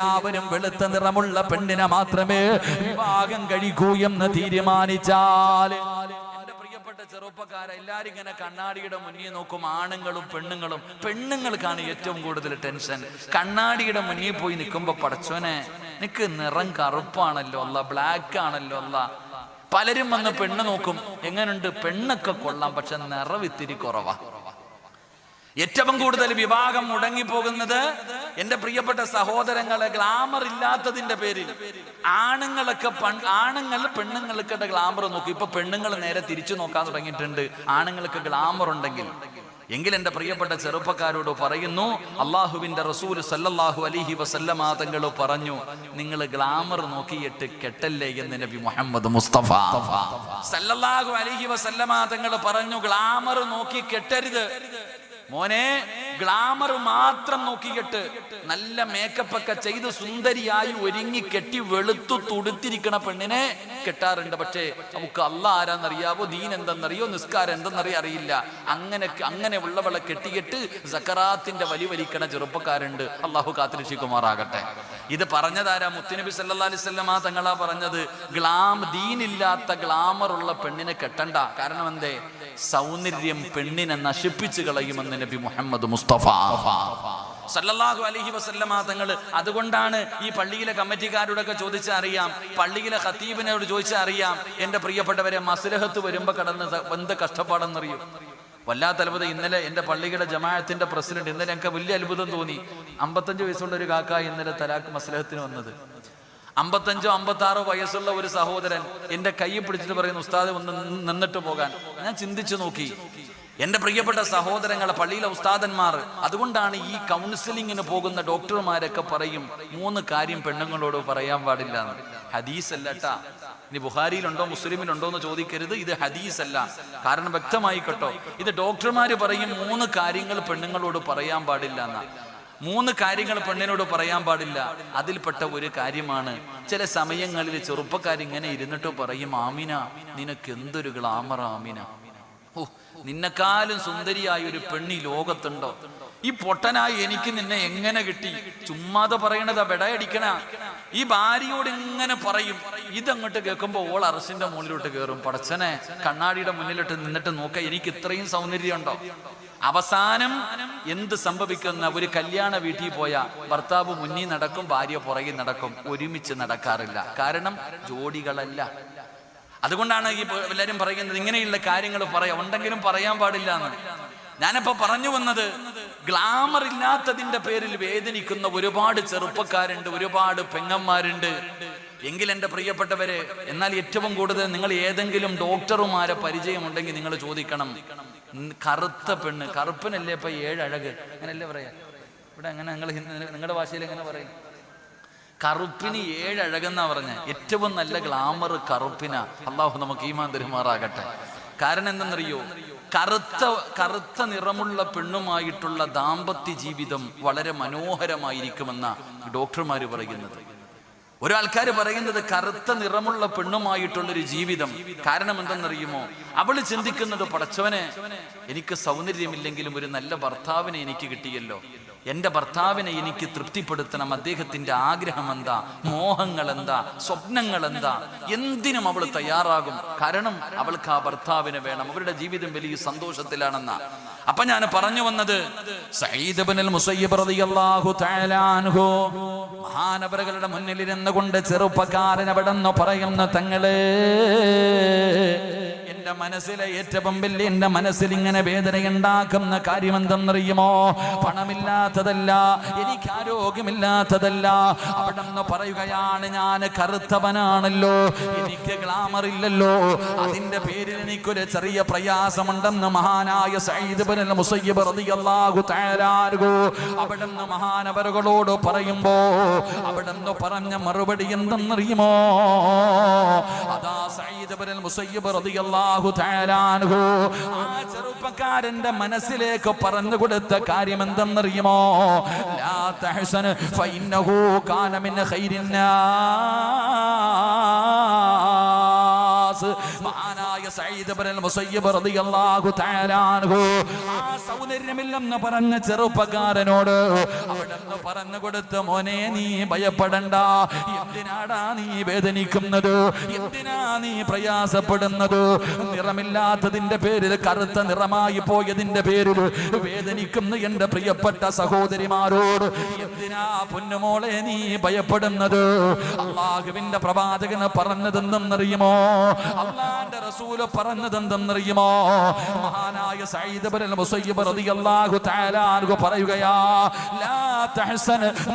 എല്ലാവരും വെളുത്ത നിറമുള്ള പെണ്ണിനെ മാത്രമേ വിവാഹം കഴിക്കൂ എന്ന് തീരുമാനിച്ചാൽ. എന്റെ പ്രിയപ്പെട്ട ചെറുപ്പക്കാരെ എല്ലാരും ഇങ്ങനെ കണ്ണാടിയുടെ മുന്നിൽ നോക്കും. ആണുങ്ങളും പെണ്ണുങ്ങളും. പെണ്ണുങ്ങൾക്കാണ് ഏറ്റവും കൂടുതൽ ടെൻഷൻ. കണ്ണാടിയുടെ മുന്നിൽ പോയി നിൽക്കുമ്പോ പടച്ചോനെ നിക്ക് നിറം കറുപ്പാണല്ലോ അല്ല ബ്ലാക്ക് ആണല്ലോ അല്ല. പലരും വന്ന് പെണ്ണ് നോക്കും. എങ്ങനെയുണ്ട് പെണ്ണൊക്കെ കൊള്ളാം പക്ഷെ നിറവിത്തിരി കുറവാ. ഏറ്റവും കൂടുതൽ വിവാഹം മുടങ്ങിപ്പോകുന്നത് എന്റെ പ്രിയപ്പെട്ട സഹോദരങ്ങളെ ഗ്ലാമർ ഇല്ലാത്തതിന്റെ പേരിൽ. ആണുങ്ങളൊക്കെ ആണുങ്ങൾ പെണ്ണുങ്ങൾക്ക് ഗ്ലാമർ നോക്കും. ഇപ്പൊ പെണ്ണുങ്ങൾ നേരെ തിരിച്ചു നോക്കാൻ തുടങ്ങിയിട്ടുണ്ട്. ആണുങ്ങൾക്ക് ഗ്ലാമർ ഉണ്ടെങ്കിൽ. എങ്കിൽ എന്റെ പ്രിയപ്പെട്ട ചെറുപ്പക്കാരോട് പറയുന്നു അള്ളാഹുവിന്റെ റസൂൽ സല്ലല്ലാഹു അലിഹി വസല്ലമ തങ്ങൾ പറഞ്ഞു നിങ്ങൾ ഗ്ലാമർ നോക്കിയിട്ട് കെട്ടല്ലേ എന്ന് നബി മുഹമ്മദ് മുസ്തഫ. സല്ലല്ലാഹു അലിഹി വസല്ലമ തങ്ങൾ പറഞ്ഞു ഗ്ലാമർ നോക്കി കെട്ടരുത്. മോനെ ഗ്ലാമർ മാത്രം നോക്കിയിട്ട് നല്ല മേക്കപ്പ് ഒക്കെ ചെയ്ത് സുന്ദരിയായി ഒരുങ്ങി കെട്ടി വെളുത്തു തുടുത്തിരിക്കണ പെണ്ണിനെ കെട്ടാറുണ്ട്. പക്ഷേ നമുക്ക് അല്ല ആരാന്നറിയാവോ? ദീൻ എന്തെന്നറിയോ? നിസ്കാരം എന്തെന്നറിയോ അറിയില്ല. അങ്ങനെ അങ്ങനെ ഉള്ളവളെ കെട്ടിയിട്ട് സക്കറാത്തിന്റെ വലി വലിക്കണ ചെറുപ്പക്കാരുണ്ട്. അള്ളാഹു കാത്തിരക്ഷിക്കുമാറാകട്ടെ. ഇത് പറഞ്ഞതാരാ? മുത്തുനബി സല്ലാ തങ്ങളാ പറഞ്ഞത്. ഗ്ലാം ദീനില്ലാത്ത ഗ്ലാമർ ഉള്ള പെണ്ണിനെ കെട്ടണ്ട. കാരണം എന്തേ? സൗന്ദര്യം പെണ്ണിനെ നശിപ്പിച്ചു കളയുമെന്ന് നബി മുഹമ്മദ് മുസ്തഫ. സല്ലല്ലാഹു അലഹി വസല്ലമ തങ്ങൾ അതുകൊണ്ടാണ് ഈ പള്ളിയിലെ കമ്മിറ്റിക്കാരോടൊക്കെ ചോദിച്ചാൽ അറിയാം. പള്ളിയിലെ ഖത്തീബിനോട് ചോദിച്ചാൽ അറിയാം. എന്റെ പ്രിയപ്പെട്ടവരെ മസ്ലഹത്ത് വരുമ്പോ കടന്ന് എന്ത് കഷ്ടപ്പാടെന്നറിയും? വല്ലാത്ത അത്ഭുതം. ഇന്നലെ എന്റെ പള്ളിയുടെ ജമാഅത്തിന്റെ പ്രസിഡന്റ് ഇന്നലെ ഞങ്ങൾക്ക് വലിയ അത്ഭുതം തോന്നി. അമ്പത്തഞ്ച് വയസ്സുള്ള ഒരു കാക്ക ഇന്നലെ തലാഖ് മസ്ലഹത്തിന് വന്നത്. അമ്പത്തഞ്ചോ അമ്പത്താറോ വയസ്സുള്ള ഒരു സഹോദരൻ എന്റെ കൈ പിടിച്ചിട്ട് പറയുന്ന ഉസ്താദ് ഒന്ന് നിന്നിട്ട് പോകാൻ. ഞാൻ ചിന്തിച്ചു നോക്കി. എന്റെ പ്രിയപ്പെട്ട സഹോദരങ്ങളെ പള്ളിയിലെ ഉസ്താദന്മാർ അതുകൊണ്ടാണ് ഈ കൗൺസിലിങ്ങിന് പോകുന്ന ഡോക്ടർമാരൊക്കെ പറയും മൂന്ന് കാര്യം പെണ്ണുങ്ങളോട് പറയാൻ പാടില്ല ഹദീസ് അല്ലട്ടാ ഇനി ബുഹാരിയിലുണ്ടോ മുസ്ലിമിലുണ്ടോ എന്ന് ചോദിക്കരുത് ഇത് ഹദീസ് അല്ല കാരണം വ്യക്തമായി കേട്ടോ ഇത് ഡോക്ടർമാര് പറയും മൂന്ന് കാര്യങ്ങൾ പെണ്ണുങ്ങളോട് പറയാൻ പാടില്ല എന്നാ. മൂന്ന് കാര്യങ്ങൾ പെണ്ണിനോട് പറയാൻ പാടില്ല. അതിൽപ്പെട്ട ഒരു കാര്യമാണ്. ചില സമയങ്ങളിൽ ചെറുപ്പക്കാരിങ്ങനെ ഇരുന്നിട്ട് പറയും ആമിന നിനക്ക് എന്തൊരു ഗ്ലാമർ ആമിന? ഓ നിന്നെക്കാളും സുന്ദരിയായ ഒരു പെണ്ണി ലോകത്തുണ്ടോ? ഈ പൊട്ടനായി എനിക്ക് നിന്നെ എങ്ങനെ കിട്ടി? ചുമ്മാതെ പറയണതാ ബെടയടിക്കണ. ഈ ഭാര്യയോട് എങ്ങനെ പറയും. ഇതങ്ങോട്ട് കേൾക്കുമ്പോ ഓൾ അറസിന്റെ മുന്നിലോട്ട് കേറും. പടച്ചനെ കണ്ണാടിയുടെ മുന്നിലിട്ട് നിന്നിട്ട് നോക്ക എനിക്ക് ഇത്രയും സൗന്ദര്യം ഉണ്ടോ അവസാനം എന്ത് സംഭവിക്കുന്ന ഒരു കല്യാണ വീട്ടിൽ പോയ ഭർത്താവ് മുന്നിൽ നടക്കും ഭാര്യ പുറകിൽ നടക്കും. ഒരുമിച്ച് നടക്കാറില്ല. കാരണം ജോഡികളല്ല. അതുകൊണ്ടാണ് ഈ എല്ലാരും പറയുന്നത് ഇങ്ങനെയുള്ള കാര്യങ്ങൾ പറയാം. ഉണ്ടെങ്കിലും പറയാൻ പാടില്ല എന്ന്. ഞാനിപ്പോ പറഞ്ഞു വന്നത് ഗ്ലാമർ ഇല്ലാത്തതിന്റെ പേരിൽ വേദനിക്കുന്ന ഒരുപാട് ചെറുപ്പക്കാരുണ്ട് ഒരുപാട് പെങ്ങന്മാരുണ്ട്. എങ്കിൽ എന്റെ പ്രിയപ്പെട്ടവരെ എന്നാൽ ഏറ്റവും കൂടുതൽ നിങ്ങൾ ഏതെങ്കിലും ഡോക്ടർമാരെ പരിചയമുണ്ടെങ്കിൽ നിങ്ങൾ ചോദിക്കണം. കറുത്ത പെണ്ണ് കറുപ്പനല്ലേ ഇപ്പൊ ഏഴഴക് അങ്ങനല്ലേ പറയാ? ഇവിടെ അങ്ങനെ നിങ്ങൾ നിങ്ങളുടെ ഭാഷയിൽ എങ്ങനെ പറയും? കറുപ്പിന് ഏഴഴകെന്നാ പറഞ്ഞ. ഏറ്റവും നല്ല ഗ്ലാമർ കറുപ്പിന. അള്ളാഹു നമുക്ക് ഈമാൻ തരുമാറാകട്ടെ. കാരണം എന്തെന്നറിയോ? കറുത്ത കറുത്ത നിറമുള്ള പെണ്ണുമായിട്ടുള്ള ദാമ്പത്യ ജീവിതം വളരെ മനോഹരമായിരിക്കുമെന്ന ഡോക്ടർമാര് പറയുന്നത്. ഒരാൾക്കാർ പറയുന്നത് കറുത്ത നിറമുള്ള പെണ്ണുമായിട്ടുള്ളൊരു ജീവിതം. കാരണം എന്തെന്നറിയുമോ അവൾ ചിന്തിക്കുന്നത് പടച്ചവനെ എനിക്ക് സൗന്ദര്യമില്ലെങ്കിലും ഒരു നല്ല ഭർത്താവിനെ എനിക്ക് കിട്ടിയല്ലോ. എന്റെ ഭർത്താവിനെ എനിക്ക് തൃപ്തിപ്പെടുത്തണം. അദ്ദേഹത്തിന്റെ ആഗ്രഹം എന്താ മോഹങ്ങൾ എന്താ സ്വപ്നങ്ങൾ എന്താ എന്തിനും അവൾ തയ്യാറാകും. കാരണം അവൾക്ക് ആ ഭർത്താവിനെ വേണം. അവരുടെ ജീവിതം വലിയ സന്തോഷത്തിലാണെന്ന. അപ്പൊ ഞാൻ പറഞ്ഞു വന്നത് മഹാനവരകളുടെ മുന്നിൽ ഇരുന്നുകൊണ്ട് ചെറുപ്പക്കാരൻ അവിടെ നിന്ന് പറയുന്ന തങ്ങളെ എന്റെ മനസ്സിലെ ഏറ്റവും വലിയ എന്റെ മനസ്സിൽ ഇങ്ങനെ വേദനയുണ്ടാക്കുന്ന കാര്യം എന്തെന്നറിയുമോ പണമില്ലാത്തതല്ല. എനിക്ക് ആരോഗ്യമില്ലാത്തതല്ല അവിടെ നിന്ന് പറയുകയാണ് ഞാൻ കറുത്തവനാണല്ലോ എനിക്ക് ഗ്ലാമർ ഇല്ലല്ലോ. അതിന്റെ പേരിൽ എനിക്കൊരു ചെറിയ പ്രയാസമുണ്ടെന്ന് മഹാനായ സയ്യിദ് മുസയ്യിബ് റളിയല്ലാഹു മഹാനവറുകളോട് പറയുമ്പോ അവിടെ നിന്ന് പറഞ്ഞ മറുപടി എന്തെന്നറിയുമോ? അതാ സയ്യിദ് ഇബ്നുൽ മുസയ്യിബ് റളിയല്ലാഹു ആ ചെറുപ്പക്കാരന്റെ മനസ്സിലേക്ക് പറഞ്ഞു കൊടുത്ത കാര്യം എന്തെന്നറിയുമോ? ലാ ഫഇന്നഹു കാന മിൻ ഖൈരിന്നാ മുസയ്യിബ് റളിയല്ലാഹു തആല ചെറുപ്പക്കാരനോട് പറഞ്ഞു കൊടുത്ത മോനെ നീ ഭയപ്പെടണ്ട. എന്തിനാടാ നീ വേദനിക്കുന്നത്? എന്തിനാ നീ പ്രയാസപ്പെടുന്നത്? നിറമില്ലാത്തതിന്റെ പേരിൽ കറുത്ത നിറമായി പോയതിന്റെ പേരിൽ വേദനിക്കുന്ന എന്റെ പ്രിയപ്പെട്ട സഹോദരിമാരോട്. എന്തിനാ പൊന്നുമോളെ നീ ഭയപ്പെടുന്നത്? അള്ളാഹുവിന്റെ പ്രവാചകന് അറിയുമോ അള്ളാന്റെ റസൂൽ പറഞ്ഞതെന്തെന്നറിയുമോ? മഹാനായ സഈദ് ഇബ്നുൽ മുസയ്യിബ് റളിയല്ലാഹു തആല ലാ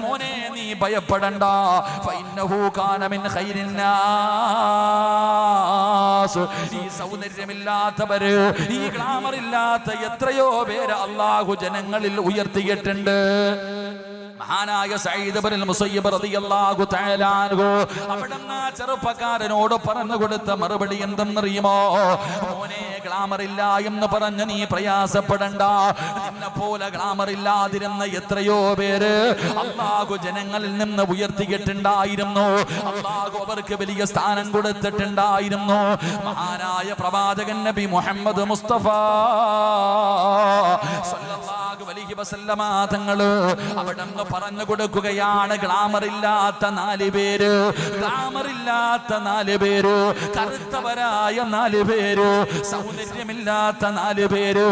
മോനെ നീ ഭയപ്പെടണ്ട. ഫഇന്നഹു കാന മിൻ ഈ സൗന്ദര്യമില്ലാത്തവര് ഈ ഗ്ലാമർ ഇല്ലാത്ത എത്രയോ പേര് അള്ളാഹു ജനങ്ങളിൽ ഉയർത്തിയിട്ടുണ്ട്. മഹാനായ അവിടുന്ന് ചെറുപ്പക്കാരനോട് പറഞ്ഞു കൊടുത്ത മറുപടി എന്തെന്നറിയുമോ? മോനെ ഗ്ലാമർ ഇല്ല എന്ന് പറഞ്ഞ് നീ പ്രയാസപ്പെടണ്ട. നിന്നെ പോലെ ഗ്ലാമർ ഇല്ലാതിരുന്ന എത്രയോ പേര് അള്ളാഹു ജനങ്ങളിൽ നിന്ന് ഉയർത്തിയിട്ടുണ്ടായിരുന്നു. അള്ളാഹു അവർക്ക് വലിയ സ്ഥാനം കൊടുത്തിട്ടുണ്ടായിരുന്നു. മഹാനായ പ്രവാചകൻ നബി മുഹമ്മദ് മുസ്തഫ അലൈഹി വസല്ലമ തങ്ങൾ അവിടുന്ന് പറഞ്ഞു കൊടുക്കുകയാണ്. ഗ്ലാമർ ഇല്ലാത്ത നാല് പേര് ഗ്ലാമർ ഇല്ലാത്ത നാല് പേര് കറുത്തവരായ നാല് പേര് സൗന്ദര്യമില്ലാത്ത നാല് പേര്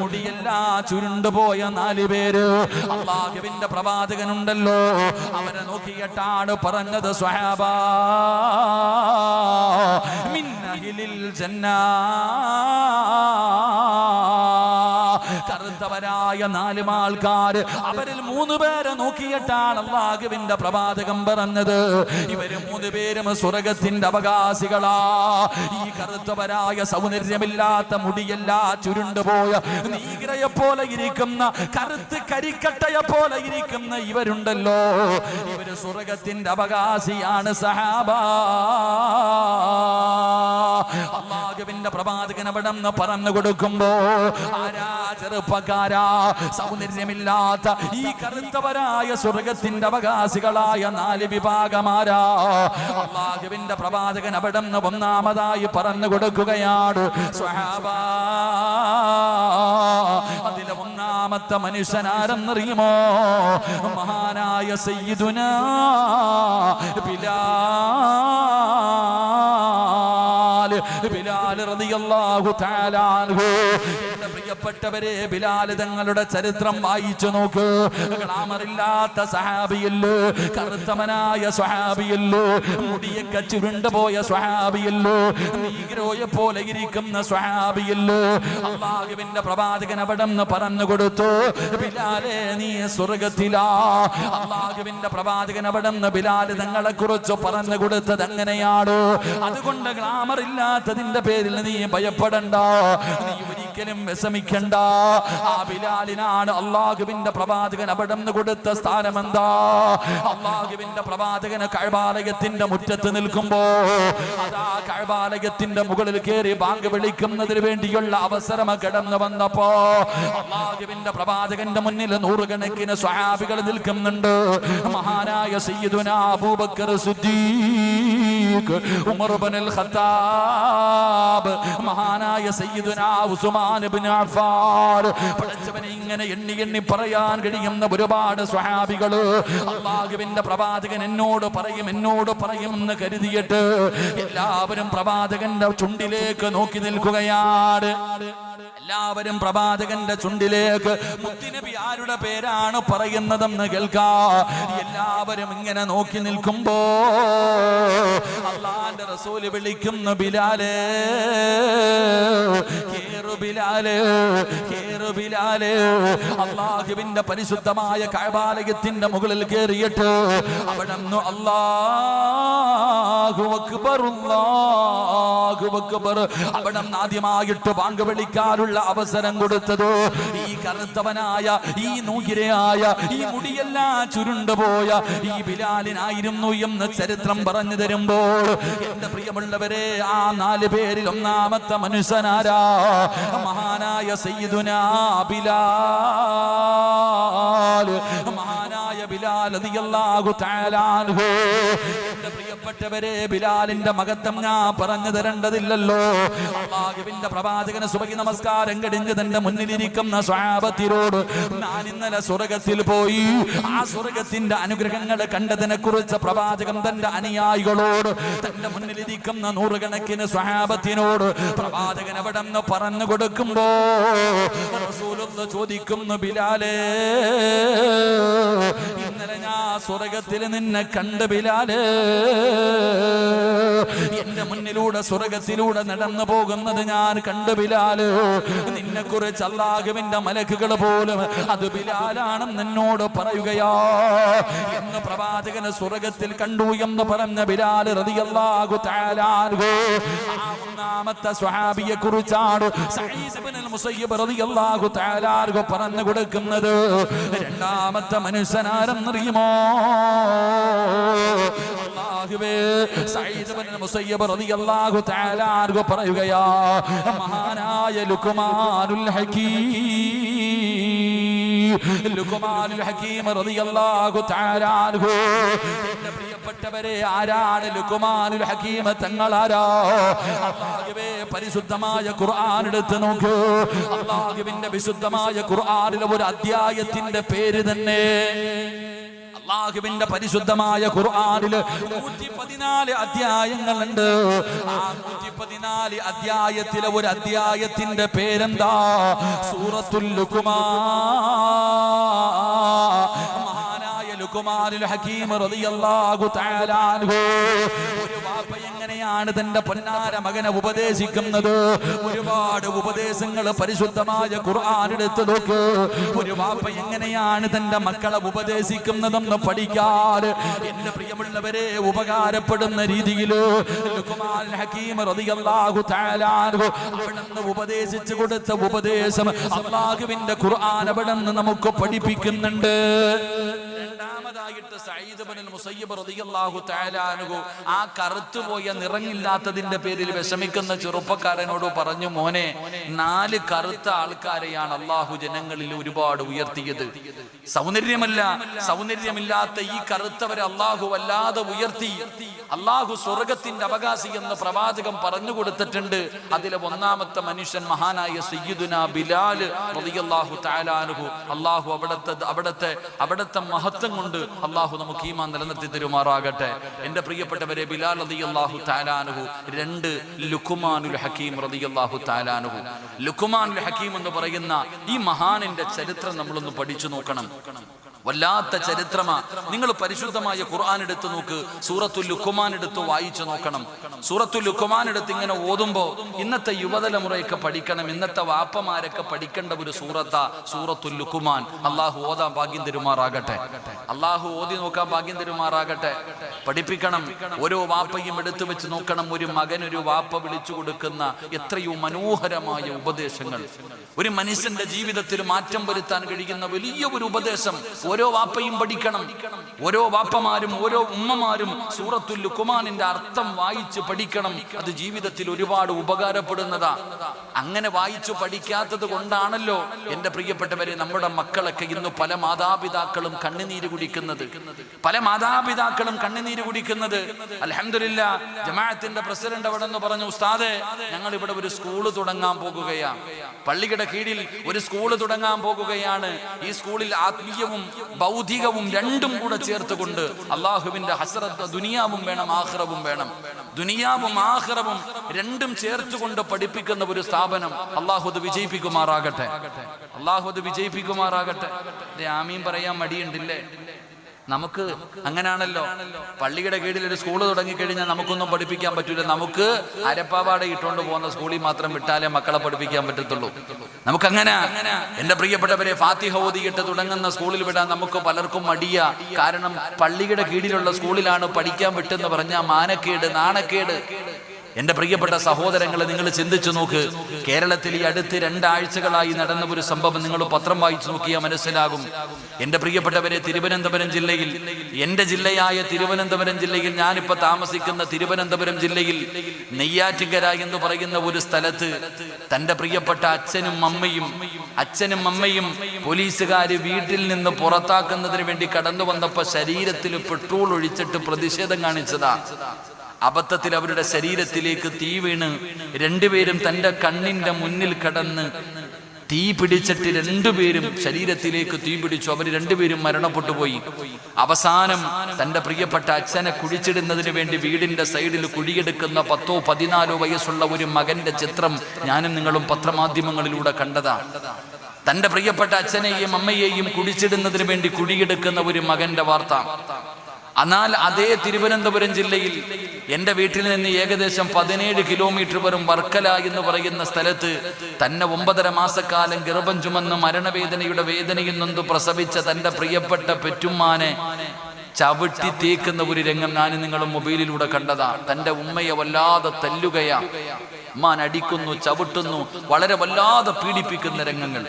മുടിയെല്ലാം ചുരുണ്ടുപോയ നാല് പേര്. അള്ളാഹുവിന്റെ പ്രവാചകനുണ്ടല്ലോ. അവരെ നോക്കിയിട്ടാണ് പറഞ്ഞത് സ്വഹാബ. മിന്നഹിലിൽ ജന്നാ. കറുത്തവരായ നാല് ആൾക്കാർ അവരിൽ മൂന്ന് പേരെ നോക്കിയിട്ടാണ് അള്ളാഹുവിന്റെ പ്രവാചകം പറഞ്ഞത്. ഇവർ മൂന്ന് പേരും സ്വർഗത്തിന്റെ അവകാശികളാ. ഈ കറുത്തവരായ സൗന്ദര്യമില്ലാത്ത മുടിയല്ല ചുരുണ്ടുപോയ നീഗ്രയെ പോലെ ഇരിക്കുന്ന കറുത്ത് കരിക്കട്ടയെ പോലെ ഇരിക്കുന്ന ഇവരുണ്ടല്ലോ. ഇവർ സ്വർഗത്തിന്റെ അവകാശിയാണ് സഹാബ. അള്ളാഹുവിന്റെ പ്രവാചകൻ അവിടെ നിന്ന് പറഞ്ഞു കൊടുക്കുമ്പോ ആരാ ചെറുപ്പക്കാരാ? സൗന്ദര്യമില്ലാത്ത ഈ കറുത്തവരായ സ്വർഗത്തിന്റെ അവകാശികളായ നാല് വിഭാഗമാരാ. അള്ളാഹുവിന്റെ പ്രവാചകൻ അവിടെ നിന്ന് ഒന്നാമതായി പറഞ്ഞു കൊടുക്കുകയാണ്. അതിലെ ഒന്നാമത്തെ മനുഷ്യനാരെന്നറിയുമോ? മഹാനായ സയ്യിദുന ബിലാൽ. ബിലാൽ റളിയല്ലാഹു തആല അൻഹു എന്റെ പ്രിയപ്പെട്ടവരെ ബിലാൽ തങ്ങളുടെ ചരിത്രം വായിച്ചു നോക്ക്. ഗ്ലാമറില്ലാത്ത സഹാബിയല്ലോ കറുത്തമനായ സ്വഹാബിയല്ലോ മുടിയൊക്കെ ചുരുണ്ടുപോയ സ്വഹാബിയല്ലോ നീഗ്രോയെ പോലെ ഇരിക്കുന്ന സ്വഹാബിയല്ലോ. അള്ളാഹുവിന്റെ പ്രവാചകൻ അവിടെ നിന്ന് പറഞ്ഞു കൊടുത്തു ബിലാലെ നീ സ്വർഗത്തിലാ അള്ളാഹുവിന്റെ പ്രവാചകൻ അവിടെ നിന്ന് ബിലാൽ തങ്ങളെ കുറിച്ച് പറഞ്ഞു കൊടുത്തത് എങ്ങനെയാണ്? അതുകൊണ്ട് ഗ്ലാമർ ഇല്ലാത്തതിന്റെ പേരിൽ നീ ഭയപ്പെടണ്ട. നീ ഒരിക്കലും വിഷമിക്കണ്ട. ആ ബിലാലിനാണ് അള്ളാഹുവിന്റെ പ്രവാചകൻ അവിടെ കൊടുത്ത സ്ഥാനം എന്താ അള്ളാഹുവിന്റെ പ്രവാചകന് കഴബാലയത്തിന്റെ മുറ്റത്ത് നിൽക്കുമ്പോ അതാ കഴബാലയത്തിന്റെ മുകളിൽ കയറി ബാങ്ക് വിളിക്കുന്നതിന് വേണ്ടിയുള്ള അവസരം കടന്നു വന്നപ്പോ അള്ളാഹുവിന്റെ പ്രവാചകന്റെ മുന്നിൽ നൂറുകണക്കിന് സ്വഹാബികൾ നിൽക്കുന്നുണ്ട്. മഹാനായ സയ്യിദുന അബൂബക്കർ സിദ്ദീഖ് ഉമർ ഇബ്നുൽ ഖത്താബ് മഹാനായ സയ്യിദുനാ ഉസ്മാൻ ഇബ്നു അഫ്ഫാൻ. പഠിച്ചവനെ ഇങ്ങനെ എണ്ണി എണ്ണി പറയാൻ കഴിയുന്ന ഒരുപാട് സ്വഹാബികൾ അള്ളാഹുവിന്റെ പ്രവാചകൻ എന്നോട് പറയും എന്നോട് പറയും എന്ന് കരുതിയിട്ട് എല്ലാവരും പ്രവാചകന്റെ ചുണ്ടിലേക്ക് നോക്കി നിൽക്കുകയാണ്. എല്ലാവരും പ്രവാചകന്റെ ചുണ്ടിലേക്ക് മുത്തിനബി ആരുടെ പേരാണ് പറയുന്നതെന്ന് കേൾക്കാ. എല്ലാവരും ഇങ്ങനെ നോക്കി നിൽക്കുമ്പോ അള്ളാന്റെ റസൂൽ വിളിക്കുന്ന ബിലാലേ അള്ളാഹുവിന്റെ പരിശുദ്ധമായ കഴബാലയത്തിന്റെ മുകളിൽ കയറിയിട്ട് അവിടെ അവിടെ ആദ്യമായിട്ട് ബാങ്ക് വിളിക്കാനുള്ള അവസരം കൊടുത്തത് ഈ കറുത്തവനായ ഈ നൂകിരയായ ഈ മുടിയെല്ലാം ചുരുണ്ടുപോയ ഈ ബിലാലിനായിരുന്നു എന്ന് ചരിത്രം പറഞ്ഞു തരുമ്പോൾ എന്റെ പ്രിയമുള്ളവരെ ആ നാല് പേരിൽ ഒന്നാമത്തെ മനുഷ്യനാരാ? മഹാനായ സയ്യിദുനാ ബിലാൽ. മഹാനായ ബിലാൽ ബിലാൽ റളിയല്ലാഹു തആല അൻഹു. എന്റെ പ്രിയപ്പെട്ടവരെ ബിലാലിന്റെ മകത്വം ഞാൻ പറഞ്ഞു തരേണ്ടതില്ലല്ലോ. അള്ളാഹുവിന്റെ പ്രവാചകന് സുബഹി നമസ്കാരം കഴിഞ്ഞ് തന്റെ മുന്നിലിരിക്കുന്ന സ്വാപത്തിനോട് ഞാൻ ഇന്നലെ സ്വർഗത്തിൽ പോയി. ആ സ്വർഗത്തിന്റെ അനുഗ്രഹങ്ങൾ കണ്ടതിനെ കുറിച്ച് പ്രവാചകൻ തന്റെ അനുയായികളോട് തന്റെ മുന്നിലിരിക്കുന്ന നൂറുകണക്കിന് സ്വഹാപത്തിനോട് പ്രവാചകൻ അവിടെ നിന്ന് പറഞ്ഞു കൊടുക്കുമ്പോ ചോദിക്കുന്നു ബിലാലേ സ്വർഗത്തിൽ നിന്നെ കണ്ട് ബിലാൽ. എന്റെ മുന്നിലൂടെ സ്വർഗത്തിലൂടെ നടന്നു പോകുന്നത് ഞാൻ കണ്ടു ബിലാൽ. നിന്നെ കുറിച്ച് അള്ളാഹുവിന്റെ മലക്കുകൾ പോലും അത് ബിലാലാണെന്ന് എന്നോട് പറയുകയാ. എന്ന് പ്രവാചകന് സ്വർഗത്തിൽ കണ്ടു എന്ന് പറഞ്ഞ ബിലാൽ ആ ഒന്നാമത്തെ സ്വഹാബിയെ കുറിച്ചാണ് പറഞ്ഞു കൊടുക്കുന്നത് രണ്ടാമത്തെ മനുഷ്യനാരെന്നറിയുമോ? പറയുകയാ മഹാനായ ലുക്കുമാനുൽ ഹകീം ലുക്മാനുൽ ഹകീം റളിയല്ലാഹു തആല അൻഹു. പ്രിയപ്പെട്ടവരെ ആരാണ് ലുക്കുമാനുൽ ഹകീം തങ്ങളാരാ അല്ലാഹുവേ പരിശുദ്ധമായ ഖുർആൻ എടുത്ത് നോക്കൂ. അള്ളാഹുവിന്റെ വിശുദ്ധമായ ഖുർആനിലെ ഒരു അധ്യായത്തിന്റെ പേര് തന്നെ അള്ളാഹുവിന്റെ പരിശുദ്ധമായ ഖുർആനിൽ നൂറ്റി പതിനാല് അധ്യായങ്ങളുണ്ട്. ആ നൂറ്റി പതിനാല് അധ്യായത്തിലെ ഒരു അധ്യായത്തിന്റെ പേരെന്താ? സൂറത്തുൽ റളിയല്ലാഹു തആല ഒരു വാപ്പ എങ്ങനെയാണ് തന്റെ പൊന്നാര മകനെ ഉപദേശിക്കുന്നത്? ഒരുപാട് ഉപദേശങ്ങൾ പരിശുദ്ധമായ ഖുർആൻ എടുത്ത് നോക്ക്. ഒരു വാപ്പ എങ്ങനെയാണ് തന്റെ മക്കളെ ഉപദേശിക്കുന്നതെന്ന് പഠിക്കാൻ എന്റെ പ്രിയമുള്ളവരെ ഉപകാരപ്പെടുന്ന രീതിയിൽ റളിയല്ലാഹു തആല ഉപദേശിച്ചു കൊടുത്ത ഉപദേശം അള്ളാഹുവിന്റെ ഖുർആൻ അവിടുന്ന് നമുക്ക് പഠിപ്പിക്കുന്നുണ്ട്. രണ്ടാമതായിട്ട് ആ മുസയ്യിബ് റളിയല്ലാഹു ആ കറുത്തുപോയ നിറങ്ങില്ലാത്തതിന്റെ പേരിൽ വിഷമിക്കുന്ന ചെറുപ്പക്കാരനോട് പറഞ്ഞു മോനെ നാല് കറുത്ത ആൾക്കാരെയാണ് അള്ളാഹു ജനങ്ങളിൽ ഒരുപാട് ഉയർത്തിയത്. സൗന്ദര്യമല്ല സൗന്ദര്യമില്ലാത്ത ഈ കറുത്തവരെ അള്ളാഹു വല്ലാതെ ഉയർത്തി. അള്ളാഹു സ്വർഗത്തിന്റെ അവകാശി എന്ന് പ്രവാചകം പറഞ്ഞു കൊടുത്തിട്ടുണ്ട്. അതിലെ ഒന്നാമത്തെ മനുഷ്യൻ മഹാനായ സയ്യിദുന ബിലാൽ റളിയല്ലാഹു അള്ളാഹു അവിടത്തെ അവിടത്തെ അവിടത്തെ മഹത്വം കൊണ്ട് അള്ളാഹു നമുക്ക് ഈമാൻ നിലനിർത്തി തരുമാറാകട്ടെ. എന്റെ പ്രിയപ്പെട്ടവരെ ബിലാൽ റതി അള്ളാഹു താലാനുഹു രണ്ട് ലുക്കുമാനുൽ ഹക്കീം റതി അള്ളാഹു താലാനുഹു ലുക്കുമാനുൽ ഹക്കീം എന്ന് പറയുന്ന ഈ മഹാനിന്റെ ചരിത്രം നമ്മളൊന്ന് പഠിച്ചു നോക്കണം. വല്ലാത്ത ചരിത്രമാ. നിങ്ങൾ പരിശുദ്ധമായ ഖുർആൻ എടുത്ത് നോക്ക് സൂറത്തുൽ ലുക്കുമാൻ എടുത്ത് വായിച്ചു നോക്കണം. സൂറത്തുൽ ലുക്കുമാൻ എടുത്ത് ഇങ്ങനെ ഓതുമ്പോ ഇന്നത്തെ യുവതലമുറയൊക്കെ പഠിക്കണം ഇന്നത്തെ വാപ്പമാരൊക്കെ പഠിക്കേണ്ട ഒരു സൂറത്താ സൂറത്തുൽ ലുക്കുമാൻ അള്ളാഹു ഓതാൻ ഭാഗ്യം തരുമാറാകട്ടെ. അള്ളാഹു ഓതി നോക്കാൻ ഭാഗ്യം തരുമാറാകട്ടെ. പഠിപ്പിക്കണം ഓരോ വാപ്പയും എടുത്തു വെച്ച് നോക്കണം. ഒരു മകൻ ഒരു വാപ്പ വിളിച്ചു കൊടുക്കുന്ന എത്രയോ മനോഹരമായ ഉപദേശങ്ങൾ. ഒരു മനുഷ്യന്റെ ജീവിതത്തിൽ മാറ്റം വരുത്താൻ കഴിയുന്ന വലിയ ഒരു ഉപദേശം ഓരോ വാപ്പയും പഠിക്കണം. ഓരോ വാപ്പമാരും ഓരോ ഉമ്മമാരും സൂറത്തുൽ ലുക്കുമാനിന്റെ അർത്ഥം വായിച്ച് പഠിക്കണം. അത് ജീവിതത്തിൽ ഒരുപാട് ഉപകാരപ്പെടുന്നതാ. അങ്ങനെ വായിച്ചു പഠിക്കാത്തത് കൊണ്ടാണല്ലോ എന്റെ പ്രിയപ്പെട്ടവരെ നമ്മുടെ മക്കളൊക്കെ ഇന്ന് പല മാതാപിതാക്കളും കണ്ണുനീര് കുടിക്കുന്നത്. പല മാതാപിതാക്കളും കണ്ണുനീര് കുടിക്കുന്നത്. അലഹമില്ല ജമാഅത്തിന്റെ പ്രസിഡന്റ് അവിടെ നിന്ന് പറഞ്ഞു ഉസ്താദെ ഞങ്ങൾ ഇവിടെ ഒരു സ്കൂൾ തുടങ്ങാൻ പോകുകയാ. പള്ളിയുടെ കീഴിൽ ഒരു സ്കൂൾ തുടങ്ങാൻ പോകുകയാണ്. ഈ സ്കൂളിൽ ആത്മീയവും ഭൗതികവും രണ്ടും കൂടെ ചേർത്തുകൊണ്ട് അള്ളാഹുവിന്റെ ഹസ്രത്ത് ദുനിയാവും വേണം ആഹ്റവും വേണം. ദുനിയാവും ആഹ്റവും രണ്ടും ചേർത്തുകൊണ്ട് പഠിപ്പിക്കുന്ന ഒരു സ്ഥാപനം അള്ളാഹു അത് വിജയിപ്പിക്കുമാറാകട്ടെ. അള്ളാഹു അത് വിജയിപ്പിക്കുമാറാകട്ടെ. ആമീൻ പറയാൻ മടിയുണ്ടില്ലേ? നമുക്ക് അങ്ങനാണല്ലോ. പള്ളിയുടെ കീഴിൽ ഒരു സ്കൂൾ തുടങ്ങിക്കഴിഞ്ഞാൽ നമുക്കൊന്നും പഠിപ്പിക്കാൻ പറ്റൂല. നമുക്ക് അരപ്പാവാട ഇട്ടുകൊണ്ട് പോകുന്ന സ്കൂളിൽ മാത്രം വിട്ടാലേ മക്കളെ പഠിപ്പിക്കാൻ പറ്റത്തുള്ളൂ. നമുക്കങ്ങനെ എന്റെ പ്രിയപ്പെട്ടവരെ ഫാത്തിഹ ഓതിയിട്ട് തുടങ്ങുന്ന സ്കൂളിൽ വിടാൻ നമുക്ക് പലർക്കും മടിയ. കാരണം പള്ളിയുടെ കീഴിലുള്ള സ്കൂളിലാണ് പഠിക്കാൻ വിട്ടെന്ന് പറഞ്ഞ മാനക്കേട് നാണക്കേട്. എന്റെ പ്രിയപ്പെട്ട സഹോദരങ്ങളെ നിങ്ങൾ ചിന്തിച്ചു നോക്ക്. കേരളത്തിൽ ഈ അടുത്ത് രണ്ടാഴ്ചകളായി നടന്ന ഒരു സംഭവം നിങ്ങൾ പത്രം വായിച്ചു നോക്കിയാൽ മനസ്സിലാകും. എന്റെ പ്രിയപ്പെട്ടവരെ തിരുവനന്തപുരം ജില്ലയിൽ എന്റെ ജില്ലയായ തിരുവനന്തപുരം ജില്ലയിൽ ഞാനിപ്പോ താമസിക്കുന്ന തിരുവനന്തപുരം ജില്ലയിൽ നെയ്യാറ്റിങ്കര എന്ന് പറയുന്ന ഒരു സ്ഥലത്ത് തന്റെ പ്രിയപ്പെട്ട അച്ഛനും അമ്മയും അച്ഛനും അമ്മയും പോലീസുകാർ വീട്ടിൽ നിന്ന് പുറത്താക്കുന്നതിന് വേണ്ടി കടന്നു വന്നപ്പോ ശരീരത്തിൽ പെട്രോൾ ഒഴിച്ചിട്ട് പ്രതിഷേധം കാണിച്ചതാ. അബദ്ധത്തിൽ അവരുടെ ശരീരത്തിലേക്ക് തീ വീണ് രണ്ടുപേരും തന്റെ കണ്ണിന്റെ മുന്നിൽ കടന്ന് തീ പിടിച്ചിട്ട് രണ്ടുപേരും ശരീരത്തിലേക്ക് തീ പിടിച്ചു. അവർ രണ്ടുപേരും മരണപ്പെട്ടു പോയി. അവസാനം തന്റെ പ്രിയപ്പെട്ട അച്ഛനെ കുഴിച്ചിടുന്നതിന് വേണ്ടി വീടിന്റെ സൈഡിൽ കുഴിയെടുക്കുന്ന പത്തോ പതിനാലോ വയസ്സുള്ള ഒരു മകന്റെ ചിത്രം ഞാനും നിങ്ങളും പത്രമാധ്യമങ്ങളിലൂടെ കണ്ടതാ. തന്റെ പ്രിയപ്പെട്ട അച്ഛനെയും അമ്മയെയും കുടിച്ചിടുന്നതിന് വേണ്ടി കുഴിയെടുക്കുന്ന ഒരു മകന്റെ വാർത്ത. എന്നാൽ അതേ തിരുവനന്തപുരം ജില്ലയിൽ എന്റെ വീട്ടിൽ നിന്ന് ഏകദേശം പതിനേഴ് കിലോമീറ്റർ വരും വർക്കല എന്ന് പറയുന്ന സ്ഥലത്ത് തന്നെ ഒമ്പതര മാസക്കാലം ഗർഭം ചുമന്ന് മരണവേദനയുടെ വേദനയിൽ നിന്ന് പ്രസവിച്ച തന്റെ പ്രിയപ്പെട്ട പെറ്റുമ്മാനെ ചവിട്ടി തേക്കുന്ന ഒരു രംഗം ഞാൻ നിങ്ങൾ മൊബൈലിലൂടെ കണ്ടതാ തന്റെ ഉമ്മയെ വല്ലാതെ തല്ലുകയാ ഉമ്മാൻ അടിക്കുന്നു ചവിട്ടുന്നു വളരെ വല്ലാതെ പീഡിപ്പിക്കുന്ന രംഗങ്ങൾ.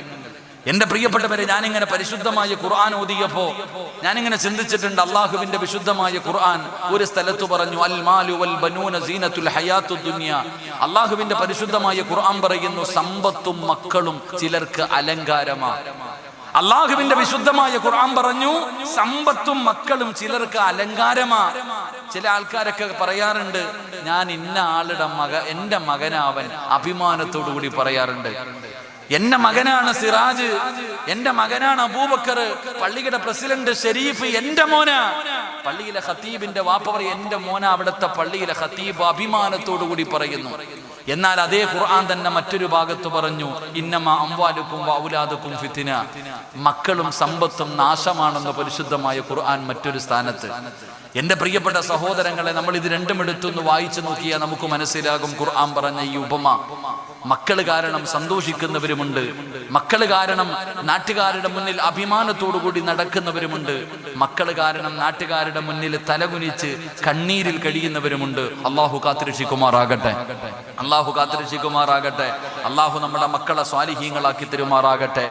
എന്റെ പ്രിയപ്പെട്ടവരെ ഞാനിങ്ങനെ പരിശുദ്ധമായ ഖുർആൻ ഓതിയപ്പോ ഞാനിങ്ങനെ ചിന്തിച്ചിട്ടുണ്ട് അള്ളാഹുവിന്റെ വിശുദ്ധമായ ഖുർആൻ ഒരു സ്ഥലത്ത് പറഞ്ഞു അൽ മാലു വൽ ബനൂന പരിശുദ്ധമായ ഖുർആൻ പറയുന്നു സമ്പത്തും മക്കളും ചിലർക്ക് അലങ്കാരമാ. അള്ളാഹുവിന്റെ വിശുദ്ധമായ ഖുർആൻ പറഞ്ഞു സമ്പത്തും മക്കളും ചിലർക്ക് അലങ്കാരമാ. ചില ആൾക്കാരൊക്കെ പറയാറുണ്ട് ഞാൻ ഇന്ന ആളുടെ മക എന്റെ മകനാവൻ അഭിമാനത്തോടു കൂടി പറയാറുണ്ട്. എന്റെ മകനാണ് സിറാജ് എന്റെ മകനാണ് അബൂബക്കർ പള്ളിയുടെ പ്രസിഡന്റ് ഷെരീഫ് എന്റെ മോന. പള്ളിയിലെ ഖത്തീബിന്റെ വാപ്പ പറയും എന്റെ മോന അവിടുത്തെ പള്ളിയിലെ ഖത്തീബ് അഭിമാനത്തോടു കൂടി പറയുന്നു. എന്നാൽ അതേ ഖുർആൻ തന്നെ മറ്റൊരു ഭാഗത്ത് പറഞ്ഞു ഇന്നമ അംവാലുക്കും വൗലാദുക്കും ഫിത്തിന. മക്കളും സമ്പത്തും നാശമാണെന്ന് പരിശുദ്ധമായ ഖുർആൻ മറ്റൊരു സ്ഥാനത്ത്. എന്റെ പ്രിയപ്പെട്ട സഹോദരങ്ങളെ നമ്മൾ ഇത് രണ്ടും എടുത്തൊന്ന് വായിച്ചു നോക്കിയാൽ നമുക്ക് മനസ്സിലാകും ഖുർആൻ പറഞ്ഞ ഈ ഉപമ. മക്കൾ കാരണം സന്തോഷിക്കുന്നവരുമുണ്ട്. മക്കൾ കാരണം നാട്ടുകാരുടെ മുന്നിൽ അഭിമാനത്തോടു കൂടി നടക്കുന്നവരുമുണ്ട്. മക്കൾ കാരണം നാട്ടുകാരുടെ മുന്നിൽ തലകുനിച്ച് കണ്ണീരിൽ കഴിയുന്നവരുമുണ്ട്. അള്ളാഹു കാത്തിരക്ഷിക്കുമാറാകട്ടെ. അള്ളാഹു കാത്തിരക്ഷിക്കുമാറാകട്ടെ. അള്ളാഹു നമ്മുടെ മക്കളെ സ്വാലിഹീങ്ങളാക്കി തരുമാറാകട്ടെ.